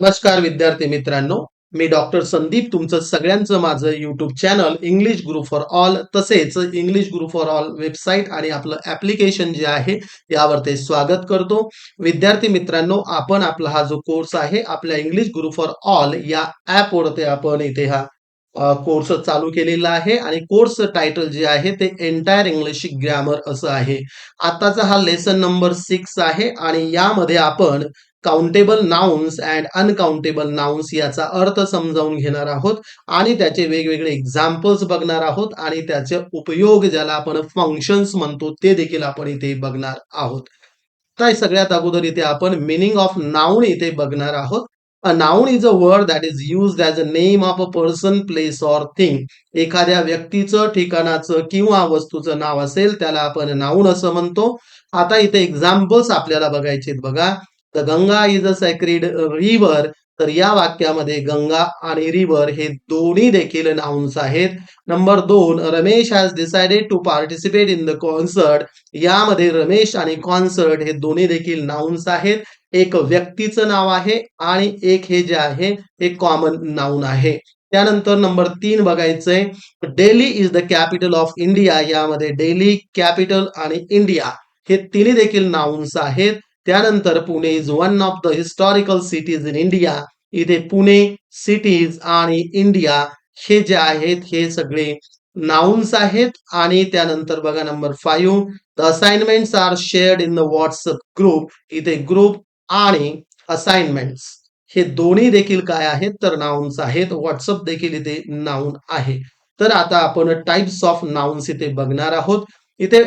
नमस्कार विद्यार्थी मित्रांनो. मी डॉक्टर संदीप तुमचं सगळ्यांचं माझं YouTube channel English group for all तसेच English group for all website आणि आपलं ऍप्लिकेशन जे आहे यावर ते स्वागत करतो. विद्यार्थी मित्रांनो आपण आपला हा जो कोर्स आहे आपल्या इंग्लिश ग्रुप फॉर ऑल या ऍपवरती आपण इथे हा कोर्स चालू केलेला आहे आणि कोर्स टायटल जे आहे ते एंटायर इंग्लिश ग्रॅमर असं आहे. आताचा हा लेसन नंबर सिक्स आहे आणि यामध्ये आपण countable nouns and uncountable nouns याचा अर्थ समजावून घेणार आहोत. आणि त्याचे वेगवेगळे एक्झाम्पल्स बघणार आहोत. आणि त्याचे उपयोग ज्याला आपण फंक्शन्स म्हणतो ते देखील आपण इथे बघणार आहोत. तर सगळ्यात अगोदर इथे आपण मिनिंग ऑफ नाऊन इथे बघणार आहोत. A noun is a word that is use as a name of a person place or thing एखाद्या व्यक्तीचं ठिकाणाचं किंवा वस्तूचं नाव असेल त्याला आपण नाउन असं म्हणतो. आता इथे एक्झाम्पल्स आपल्याला बघायचे बघा. तर Ganga is a sacred river तर या वाक्यामध्ये गंगा आणि रिव्हर हे दोन्ही देखील नाउन्स आहेत. नंबर दोन Ramesh has decided to participate in the concert यामध्ये रमेश आणि कॉन्सर्ट हे दोन्ही देखील नाउन्स आहेत. एक व्यक्तीचं नाव आहे आणि एक हे जे आहे हे कॉमन नाउन आहे. त्यानंतर नंबर तीन बघायचंय. Delhi is the capital of India यामध्ये डेली कॅपिटल आणि इंडिया हे तिन्ही देखील नाउन्स आहेत. त्यानंतर Pune is one of the historical cities in India इथे पुणे सिटीज आणि इंडिया हे जे आहेत हे सगळे नाउन्स आहेत. आणि त्यानंतर बघा number five the assignments are shared in the WhatsApp group इथे ग्रुप आणि असाइनमेंट्स हे दोन्ही देखील काय आहेत? तर नाउन्स आहेत. व्हॉट्सअप देखील इथे नाउन आहे. तर आता आपण टाइप्स ऑफ नाउन्स इथे बघणार आहोत. इथे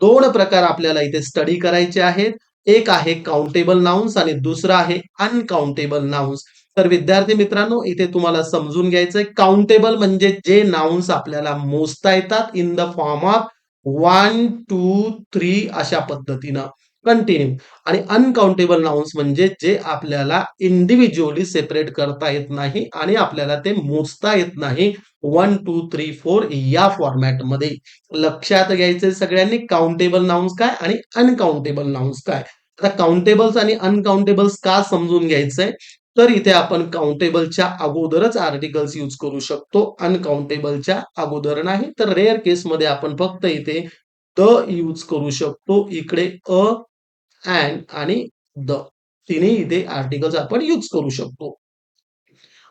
दोन प्रकार आपल्याला इथे स्टडी करायचे आहेत. एक आहे काउंटेबल नाउन्स आणि दुसरा आहे अनकाउंटेबल नाउन्स तर विद्यार्थी मित्रांनो इथे तुम्हाला समजून घ्यायचंय. काउंटेबल म्हणजे जे नाउन्स आपल्याला मोजता येतात in the form of one two three अशा पद्धतीनं. कंटिन्यू आणि अनकाउंटेबल नाउन्स म्हणजे जे आपल्याला इंडिव्हिज्युअली सेपरेट करता येत नाही आणि आपल्याला ते मोजता येत नाही. वन टू थ्री फोर या फॉर्मॅटमध्ये लक्षात घ्यायचे सगळ्यांनी काउंटेबल नाउन्स काय आणि अनकाउंटेबल नाउन्स काय. आता काउंटेबल्स आणि अनकाउंटेबल्स का समजून घ्यायचंय? तर इथे आपण काउंटेबलच्या अगोदरच आर्टिकल्स यूज करू शकतो. अनकाउंटेबलच्या अगोदर नाही तर रेअर केसमध्ये आपण फक्त इथे द यूज करू शकतो. इकडे अ अँड आणि द तिन्ही इथे आर्टिकल्स आपण यूज करू शकतो.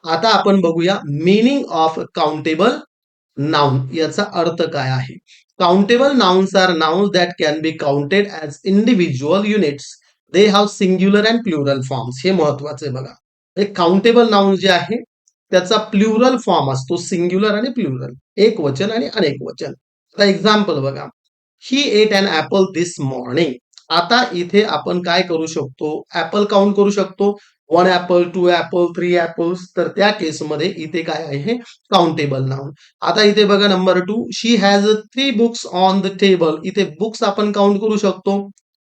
आता आपण बघूया मिनिंग ऑफ काउंटेबल नाउन याचा अर्थ काय आहे? Countable nouns are nouns that can be counted as individual units they have singular and plural forms हे महत्त्वाचे आहे बघा. एक काउंटेबल नाउन जे आहे त्याचा प्लुरल फॉर्म असतो. सिंग्युलर आणि प्लुरल एक वचन आणि अनेक वचन. आता एक्झाम्पल बघा. He ate an apple this morning आता इथे आपण काय करू शकतो? ऍपल काउंट करू शकतो. One apple two apple three apples तर त्या केसमध्ये इथे काय आहे? काउंटेबल नाउन आता इथे बघा number two she has three books on the table इथे बुक्स आपण काउंट करू शकतो.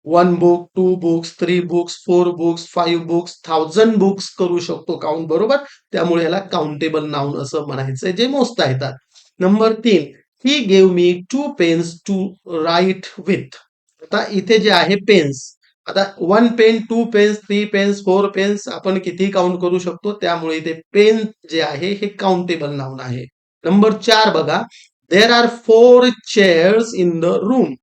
One book two books three books four books five books thousand books करू शकतो काउंट बरोबर? त्यामुळे याला काउंटेबल नाउन असं म्हणायचंय जे मोजता येतात. नंबर तीन he gave me two pens to write with आता इथे जे आहे पेन्स आता one pen two pens three pens four pens आपण किती काउंट करू शकतो? त्यामुळे इथे पेन जे आहे हे काउंटेबल नाऊन आहे. नंबर चार बघा. There are four chairs in the room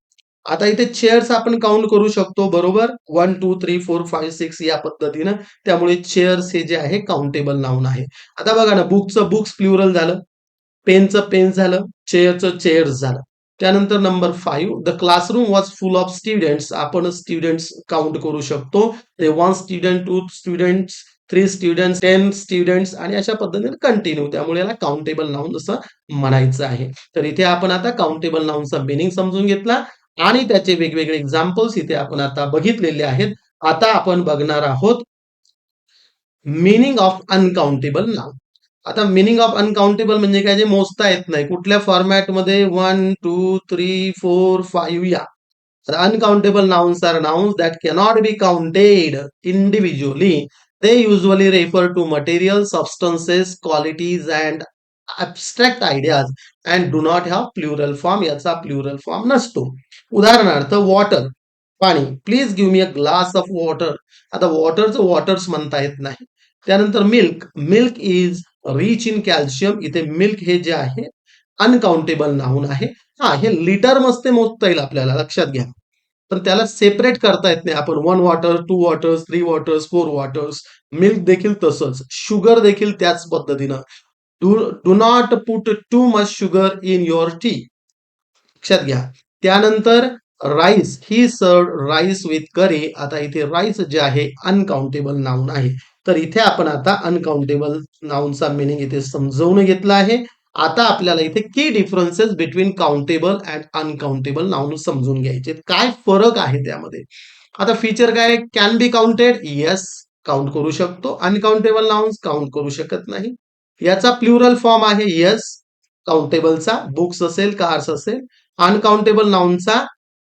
आता इथे चेअर्स आपण काउंट करू शकतो बरोबर? One two three four five six या पद्धतीनं. त्यामुळे चेअर्स हे जे आहे काउंटेबल नाऊन आहे. आता बघा ना बुकचं बुक्स प्लुरल झालं. पेनचं पेन झालं. चेअरचं चेअर्स झालं. त्यानंतर number five the classroom was full of students आपण स्टुडंट्स काउंट करू शकतो. ते one student two students three students ten students आणि अशा पद्धतीने कंटिन्यू त्यामुळे याला काउंटेबल नाऊन असं म्हणायचं आहे. तर इथे आपण आता काउंटेबल नाऊनचा मिनिंग समजून घेतला आणि त्याचे वेगवेगळे एक्झाम्पल्स इथे आपण आता बघितलेले आहेत. आता आपण बघणार आहोत मिनिंग ऑफ अनकाउंटेबल नाऊन आता मिनिंग ऑफ अनकाउंटेबल म्हणजे काय? जे मोजता येत नाही. कुठल्या फॉर्मॅटमध्ये one two three four five या. Uncountable nouns are nouns that cannot be counted individually ते usually refer to material substances qualities and abstract ideas and do not have plural form याचा प्लुरल फॉर्म नसतो. उदाहरणार्थ water पाणी. Please give me a glass of water आता वॉटरचं waters म्हणता येत नाही. त्यानंतर milk milk is rich in calcium इथे मिल्क हे जे आहे अनकाउंटेबल नाऊन आहे. हा हे लिटर मस्ते मोजता येईल आपल्याला लक्षात घ्या. पण त्याला सेपरेट करता येत नाही. आपण one water two waters three waters four waters milk देखील तसंच. शुगर देखील त्याच पद्धतीनं. Do do not put too much sugar in your tea लक्षात घ्या. त्यानंतर राईस ही सर्व राईस विथ करी आता इथे राईस जे आहे अनकाउंटेबल नाऊन आहे. तर इथे आपण आता अनकाउंटेबल नाऊनचा मिनिंग इथे समजवून घेतला आहे. आता आपल्याला इथे की differences between countable and uncountable noun समजून घ्यायचे काय फरक आहे त्यामध्ये? आता फीचर काय? Can be counted yes count करू शकतो. अनकाउंटेबल नाउन्स काउंट करू शकत नाही. याचा प्लुरल फॉर्म आहे येस काउंटेबलचा बुक्स असेल कार्स असेल. अनकाउंटेबल नाउनचा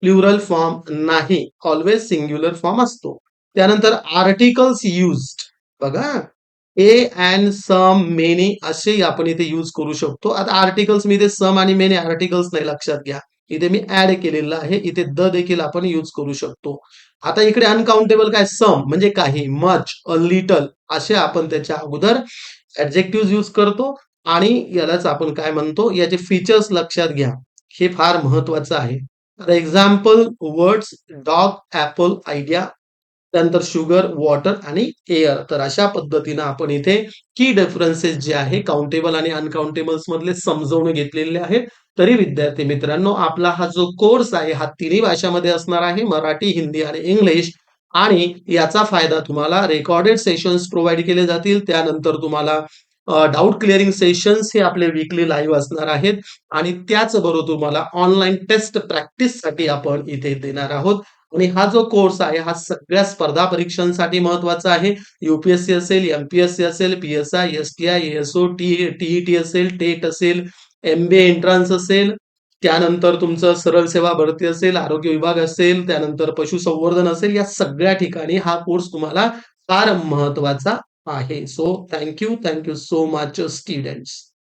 प्लुरल फॉर्म नाही. ऑलवेज सिंग्युलर फॉर्म असतो. त्यानंतर आर्टिकल्स युज्ड बघा. ए अँड सम मेनी असे आपण इथे यूज करू शकतो. आता आर्टिकल्स मी इथे सम आणि मेनी आर्टिकल्स नाही लक्षात घ्या. इथे मी ऍड केलेलं आहे. इथे द देखील आपण यूज करू शकतो. आता इकडे अनकाउंटेबल काय? सम म्हणजे काही. मच अ लिटल असे आपण त्याच्या अगोदर ऍब्जेक्टिव्ह यूज करतो. आणि यालाच आपण काय म्हणतो? याचे फीचर्स लक्षात घ्या. हे फार महत्वाचं आहे. For example words dog apple idea त्यानंतर शुगर वॉटर आणि एअर. तर अशा पद्धतीनं आपण इथे की डिफरन्सेस जे आहे काउंटेबल आणि अनकाउंटेबल्स मधले समजवून घेतलेले आहेत. तरी विद्यार्थी मित्रांनो आपला हा जो कोर्स आहे हा तिन्ही भाषामध्ये असणार आहे मराठी हिंदी आणि इंग्लिश आणि याचा फायदा तुम्हाला रेकॉर्डेड सेशन्स प्रोव्हाइड केले जातील. त्यानंतर तुम्हाला डाऊट क्लिअरिंग सेशन्स हे आपले वीकली लाईव्ह असणार आहेत. आणि त्याचबरोबर तुम्हाला ऑनलाईन टेस्ट प्रॅक्टिससाठी आपण इथे देणार आहोत. आणि हा जो कोर्स आहे हा सगळ्या स्पर्धा परीक्षांसाठी महत्त्वाचा आहे. युपीएससी असेल एमपीएससी असेल PSI STI SO T TET असेल टेट असेल एमबीए एंट्रान्स असेल त्यानंतर तुमचं सरळ सेवा भरती असेल आरोग्य विभाग असेल त्यानंतर पशुसंवर्धन असेल या सगळ्या ठिकाणी हा कोर्स तुम्हाला फार महत्त्वाचा आहे. So thank you thank you so much students